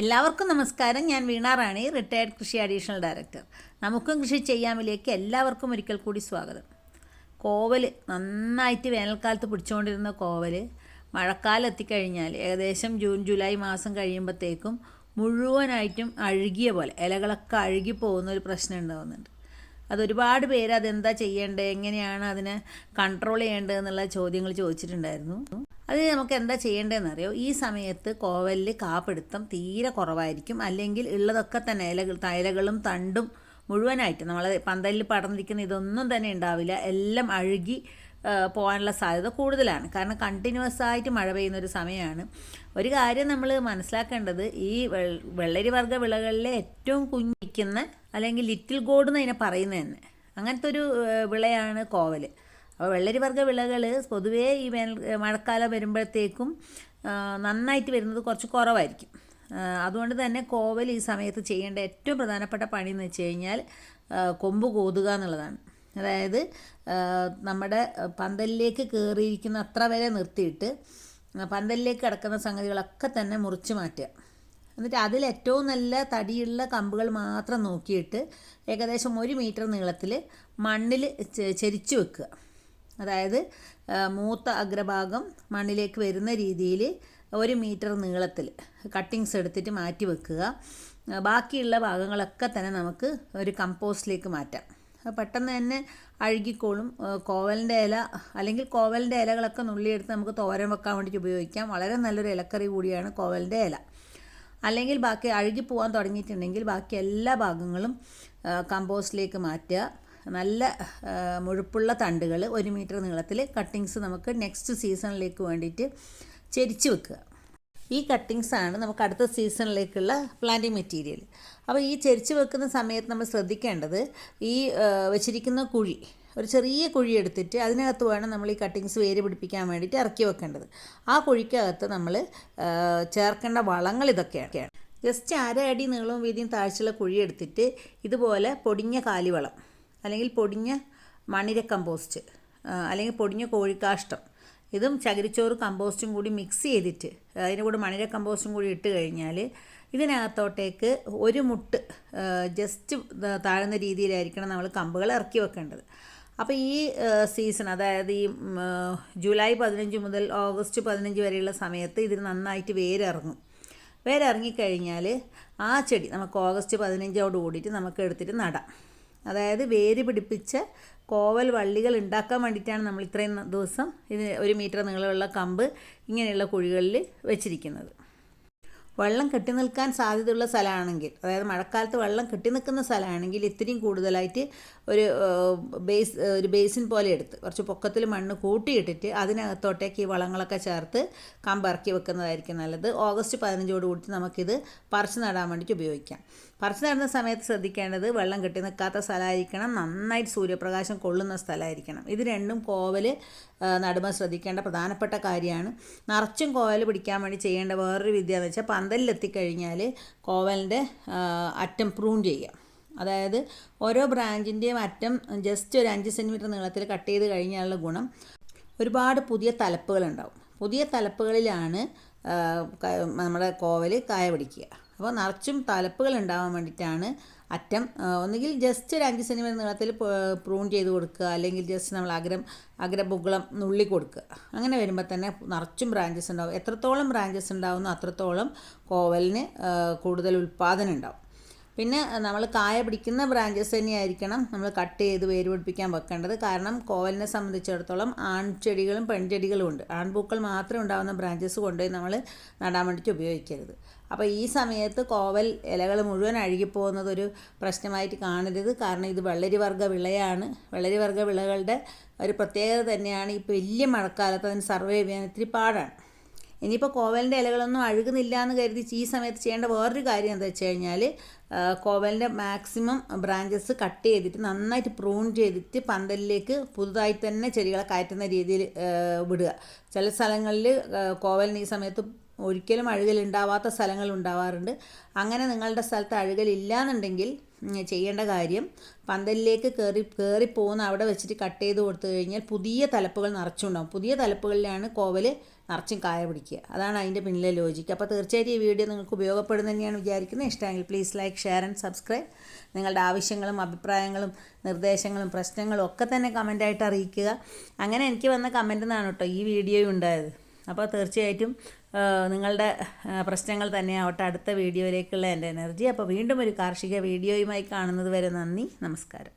എല്ലാവർക്കും നമസ്കാരം. ഞാൻ വീണ റാണി റിട്ടയർഡ് കൃഷി അഡീഷണൽ ഡയറക്ടർ നമുക്കും കൃഷി ചെയ്യാമിലേക്ക് എല്ലാവർക്കും ഒരിക്കൽ കൂടി സ്വാഗതം. കോവൽ നന്നായിട്ട് വേനൽക്കാലത്ത് പിടിച്ചുകൊണ്ടിരുന്ന കോവൽ മഴക്കാലം എത്തിക്കഴിഞ്ഞാൽ ഏകദേശം ജൂൺ ജൂലൈ മാസം കഴിയുമ്പോഴത്തേക്കും മുഴുവനായിട്ടും അഴുകിയ പോലെ ഇലകളൊക്കെ അഴുകി പോകുന്ന ഒരു പ്രശ്നം ഉണ്ടാകുന്നുണ്ട് അതൊരുപാട് പേര് അതെന്താ ചെയ്യേണ്ടത് എങ്ങനെയാണ് അതിനെ കൺട്രോൾ ചെയ്യേണ്ടത് എന്നുള്ള ചോദ്യങ്ങൾ ചോദിച്ചിട്ടുണ്ടായിരുന്നു. അത് നമുക്ക് എന്താ ചെയ്യേണ്ടതെന്ന് അറിയോ ഈ സമയത്ത് കോവലിൽ കാപ്പിടുത്തം തീരെ കുറവായിരിക്കും. അല്ലെങ്കിൽ ഉള്ളതൊക്കെ തന്നെ ഇലകൾ തൈലകളും തണ്ടും മുഴുവനായിട്ട് നമ്മൾ പന്തലിൽ പടർന്നിരിക്കുന്ന ഇതൊന്നും തന്നെ ഉണ്ടാവില്ല. എല്ലാം അഴുകി പോകാനുള്ള സാധ്യത കൂടുതലാണ്. കാരണം കണ്ടിന്യൂസ് ആയിട്ട് മഴ പെയ്യുന്ന ഒരു സമയമാണ്. ഒരു കാര്യം നമ്മൾ മനസ്സിലാക്കേണ്ടത് ഈ വെള്ളരി വർഗ വിളകളിലെ ഏറ്റവും കുഞ്ഞിക്കുന്ന അല്ലെങ്കിൽ ലിറ്റിൽ ഗോഡ് എന്ന് അതിനെ പറയുന്നത് തന്നെ. അങ്ങനത്തെ ഒരു വിളയാണ് കോവൽ അപ്പോൾ വെള്ളരി വർഗ വിളകൾ പൊതുവേ ഈ വേനൽ മഴക്കാലം വരുമ്പോഴത്തേക്കും നന്നായിട്ട് വരുന്നത് കുറച്ച് കുറവായിരിക്കും. അതുകൊണ്ട് തന്നെ കോവൽ ഈ സമയത്ത് ചെയ്യേണ്ട ഏറ്റവും പ്രധാനപ്പെട്ട പണി എന്ന് വെച്ച് കഴിഞ്ഞാൽ കൊമ്പ് കോതുക എന്നുള്ളതാണ്. അതായത് നമ്മുടെ പന്തലിലേക്ക് കയറിയിരിക്കുന്ന അത്ര വരെ നിർത്തിയിട്ട് പന്തലിലേക്ക് കിടക്കുന്ന സംഗതികളൊക്കെ തന്നെ മുറിച്ച് മാറ്റുക. എന്നിട്ട് അതിൽ ഏറ്റവും നല്ല തടിയുള്ള കമ്പുകൾ മാത്രം നോക്കിയിട്ട് ഏകദേശം ഒരു മീറ്റർ നീളത്തിൽ മണ്ണിൽ ചെരിച്ചു വെക്കുക. അതായത് മൂത്ത അഗ്രഭാഗം മണ്ണിലേക്ക് വരുന്ന രീതിയിൽ ഒരു മീറ്റർ നീളത്തിൽ കട്ടിങ്സ് എടുത്തിട്ട് മാറ്റി വെക്കുക. ബാക്കിയുള്ള ഭാഗങ്ങളൊക്കെ തന്നെ നമുക്ക് ഒരു കമ്പോസ്റ്റിലേക്ക് മാറ്റാം. പെട്ടെന്ന് തന്നെ അഴുകിക്കോളും. കോവലിന്റെ ഇല അല്ലെങ്കിൽ കോവലിന്റെ ഇലകളൊക്കെ നുള്ളിയെടുത്ത് നമുക്ക് തോരൻ വെക്കാൻ വേണ്ടിയിട്ട് ഉപയോഗിക്കാം. വളരെ നല്ലൊരു ഇലക്കറി കൂടിയാണ് കോവലിന്റെ ഇല. അല്ലെങ്കിൽ ബാക്കി അഴുകി പോകാൻ തുടങ്ങിയിട്ടുണ്ടെങ്കിൽ ബാക്കി എല്ലാ ഭാഗങ്ങളും കമ്പോസ്റ്റിലേക്ക് മാറ്റുക. നല്ല മുഴുപ്പുള്ള തണ്ടുകൾ ഒരു മീറ്റർ നീളത്തിൽ കട്ടിങ്സ് നമുക്ക് നെക്സ്റ്റ് സീസണിലേക്ക് വേണ്ടിയിട്ട് ചെരിച്ച് വെക്കുക. ഈ കട്ടിങ്സ് ആണ് നമുക്ക് അടുത്ത സീസണിലേക്കുള്ള പ്ലാന്റിങ് മെറ്റീരിയൽ. അപ്പോൾ ഈ ചെരിച്ച് വെക്കുന്ന സമയത്ത് നമ്മൾ ശ്രദ്ധിക്കേണ്ടത് ഈ വെച്ചിരിക്കുന്ന കുഴി ഒരു ചെറിയ കുഴി എടുത്തിട്ട് അതിനകത്ത് വേണം നമ്മൾ ഈ കട്ടിങ്സ് വേര് പിടിപ്പിക്കാൻ വേണ്ടിയിട്ട് ഇറക്കി വെക്കേണ്ടത്. ആ കുഴിക്കകത്ത് നമ്മൾ ചേർക്കേണ്ട വളങ്ങൾ ഇതൊക്കെയാണ്. ജസ്റ്റ് അര അടി നീളവും വീതിയും താഴ്ചയുള്ള കുഴി എടുത്തിട്ട് ഇതുപോലെ പൊടിഞ്ഞ കാലിവളം അല്ലെങ്കിൽ പൊടിഞ്ഞ മണിര കമ്പോസ്റ്റ് അല്ലെങ്കിൽ പൊടിഞ്ഞ കോഴിക്കാഷ്ടം ഇതും ചകിരിച്ചോറ് കമ്പോസ്റ്റും കൂടി മിക്സ് ചെയ്തിട്ട് അതിന്റെ കൂടെ മണിര കമ്പോസ്റ്റും കൂടി ഇട്ട് കഴിഞ്ഞാൽ ഇതിനകത്തോട്ടേക്ക് ഒരു മുട്ട് ജസ്റ്റ് താഴ്ന്ന രീതിയിലായിരിക്കണം നമ്മൾ കമ്പുകൾ ഇറക്കി വെക്കേണ്ടത്. അപ്പോൾ ഈ സീസൺ അതായത് ഈ ജൂലൈ പതിനഞ്ച് മുതൽ ഓഗസ്റ്റ് പതിനഞ്ച് വരെയുള്ള സമയത്ത് ഇതിന് നന്നായിട്ട് വേരിറങ്ങും. വേരിറങ്ങിക്കഴിഞ്ഞാൽ ആ ചെടി നമുക്ക് ഓഗസ്റ്റ് പതിനഞ്ചോട് കൂടിയിട്ട് നമുക്ക് എടുത്തിട്ട് നടാം. അതായത് വേര് പിടിപ്പിച്ച് കോവൽ വള്ളികൾ ഉണ്ടാക്കാൻ വേണ്ടിയിട്ടാണ് നമ്മൾ ഇത്രയും ദിവസം ഇത് ഒരു മീറ്റർ നീളമുള്ള കമ്പ് ഇങ്ങനെയുള്ള കുഴികളിൽ വെച്ചിരിക്കുന്നത്. വെള്ളം കെട്ടി നിൽക്കാൻ സാധ്യതയുള്ള സ്ഥലമാണെങ്കിൽ അതായത് മഴക്കാലത്ത് വെള്ളം കെട്ടി നിൽക്കുന്ന സ്ഥലമാണെങ്കിൽ ഇത്രയും കൂടുതലായിട്ട് ഒരു ബേസ് ഒരു ബേസിൻ പോലെ എടുത്ത് കുറച്ച് പൊക്കത്തിൽ മണ്ണ് കൂട്ടിയിട്ടിട്ട് അതിനകത്തോട്ടേക്ക് ഈ വളങ്ങളൊക്കെ ചേർത്ത് കമ്പ് ഇറക്കി വെക്കുന്നതായിരിക്കും നല്ലത്. ഓഗസ്റ്റ് പതിനഞ്ചോട് കൂടി നമുക്കിത് പറിച്ചു നടാൻ വേണ്ടിയിട്ട് ഉപയോഗിക്കാം. പറിച്ചു നടുന്ന സമയത്ത് ശ്രദ്ധിക്കേണ്ടത് വെള്ളം കെട്ടി നിൽക്കാത്ത സ്ഥലമായിരിക്കണം നന്നായിട്ട് സൂര്യപ്രകാശം കൊള്ളുന്ന സ്ഥലമായിരിക്കണം. ഇത് രണ്ടും കോവൽ നടുമ്പോൾ ശ്രദ്ധിക്കേണ്ട പ്രധാനപ്പെട്ട കാര്യമാണ്. നിറച്ചും കോവൽ പിടിക്കാൻ വേണ്ടി ചെയ്യേണ്ട വേറൊരു വിദ്യ എന്ന് വെച്ചാൽ പന്തലിലെത്തിക്കഴിഞ്ഞാൽ കോവലിന്റെ അറ്റം പ്രൂൺ ചെയ്യുക. അതായത് ഓരോ ബ്രാഞ്ചിന്റെയും അറ്റം ജസ്റ്റ് ഒരു അഞ്ച് സെന്റിമീറ്റർ നീളത്തിൽ കട്ട് ചെയ്ത് കഴിഞ്ഞാലുള്ള ഗുണം ഒരുപാട് പുതിയ തലപ്പുകളുണ്ടാവും. പുതിയ തലപ്പുകളിലാണ് നമ്മുടെ കോവൽ കായ പിടിക്കുക. അപ്പോൾ നിറച്ചും തലപ്പുകൾ ഉണ്ടാവാൻ വേണ്ടിയിട്ടാണ് അറ്റം. ഒന്നുകിൽ ജസ്റ്റ് ഒരു അഞ്ച് സെന്റിമീറ്റർ നീളത്തിൽ പ്രൂൺ ചെയ്ത് കൊടുക്കുക. അല്ലെങ്കിൽ ജസ്റ്റ് നമ്മൾ അഗ്രം അഗ്രബുഗളം നുള്ളി കൊടുക്കുക. അങ്ങനെ വരുമ്പോൾ തന്നെ നിറച്ചും ബ്രാഞ്ചസ് ഉണ്ടാവും. എത്രത്തോളം ബ്രാഞ്ചസ് ഉണ്ടാവുന്നോ അത്രത്തോളം കോവലിന് കൂടുതൽ ഉൽപ്പാദനം ഉണ്ടാവും. പിന്നെ നമ്മൾ കായ പിടിക്കുന്ന ബ്രാഞ്ചസ് തന്നെയായിരിക്കണം നമ്മൾ കട്ട് ചെയ്ത് വേര് പിടിപ്പിക്കാൻ വെക്കേണ്ടത്. കാരണം കോവലിനെ സംബന്ധിച്ചിടത്തോളം ആൺചെടികളും പെൺചെടികളും ഉണ്ട്. ആൺപൂക്കൾ മാത്രമേ ഉണ്ടാകുന്ന ബ്രാഞ്ചസ് കൊണ്ടുപോയി നമ്മൾ നടാൻ വേണ്ടിയിട്ട് ഉപയോഗിക്കരുത്. അപ്പോൾ ഈ സമയത്ത് കോവൽ ഇലകൾ മുഴുവൻ അഴുകിപ്പോകുന്നത് ഒരു പ്രശ്നമായിട്ട് കാണരുത്. കാരണം ഇത് വെള്ളരി വർഗ വിളയാണ്. വെള്ളരി വർഗ വിളകളുടെ ഒരു പ്രത്യേകത തന്നെയാണ് ഈ വലിയ മഴക്കാലത്ത് അതിന് സർവൈവ് ചെയ്യാൻ ഇത്തിരി പാടാണ്. ഇനിയിപ്പോൾ കോവലിന്റെ ഇലകളൊന്നും അഴുകുന്നില്ല എന്ന് കരുതി ഈ സമയത്ത് ചെയ്യേണ്ട വേറൊരു കാര്യം എന്താ വെച്ച് കഴിഞ്ഞാൽ കോവലിന്റെ മാക്സിമം ബ്രാഞ്ചസ് കട്ട് ചെയ്തിട്ട് നന്നായിട്ട് പ്രൂൺ ചെയ്തിട്ട് പന്തലിലേക്ക് പുതുതായി തന്നെ ചെടികളെ കയറ്റുന്ന രീതിയിൽ വിടുക. ചില സ്ഥലങ്ങളിൽ കോവലിന് ഈ സമയത്ത് ഒരിക്കലും അഴുകലുണ്ടാവാത്ത സ്ഥലങ്ങളുണ്ടാവാറുണ്ട് അങ്ങനെ നിങ്ങളുടെ സ്ഥലത്ത് അഴുകലില്ല എന്നുണ്ടെങ്കിൽ ചെയ്യേണ്ട കാര്യം പന്തലിലേക്ക് കയറി കയറി പോകുന്ന അവിടെ വെച്ചിട്ട് കട്ട് ചെയ്ത് കൊടുത്തു കഴിഞ്ഞാൽ പുതിയ തലപ്പുകൾ നിറച്ചുണ്ടാവും. പുതിയ തലപ്പുകളിലാണ് കോവൽ നിറച്ചും കായ പിടിക്കുക. അതാണ് അതിന്റെ പിന്നിലെ ലോജിക്ക് അപ്പോൾ തീർച്ചയായിട്ടും ഈ വീഡിയോ നിങ്ങൾക്ക് ഉപയോഗപ്പെടുന്നു തന്നെയാണ് വിചാരിക്കുന്നത്. ഇഷ്ടമെങ്കിൽ please like share and subscribe നിങ്ങളുടെ ആവശ്യങ്ങളും അഭിപ്രായങ്ങളും നിർദ്ദേശങ്ങളും പ്രശ്നങ്ങളും ഒക്കെ തന്നെ കമന്റായിട്ട് അറിയിക്കുക. അങ്ങനെ എനിക്ക് വന്ന കമന്റ് നിന്നാണ് കേട്ടോ ഈ വീഡിയോ ഉണ്ടായത്. അപ്പോൾ തീർച്ചയായിട്ടും നിങ്ങളുടെ പ്രശ്നങ്ങൾ തന്നെയാവട്ടെ അടുത്ത വീഡിയോയിലേക്കുള്ള എന്റെ എനർജി. അപ്പോൾ വീണ്ടും ഒരു കാർഷിക വീഡിയോയുമായി കാണുന്നത് വരെ നന്ദി. നമസ്കാരം.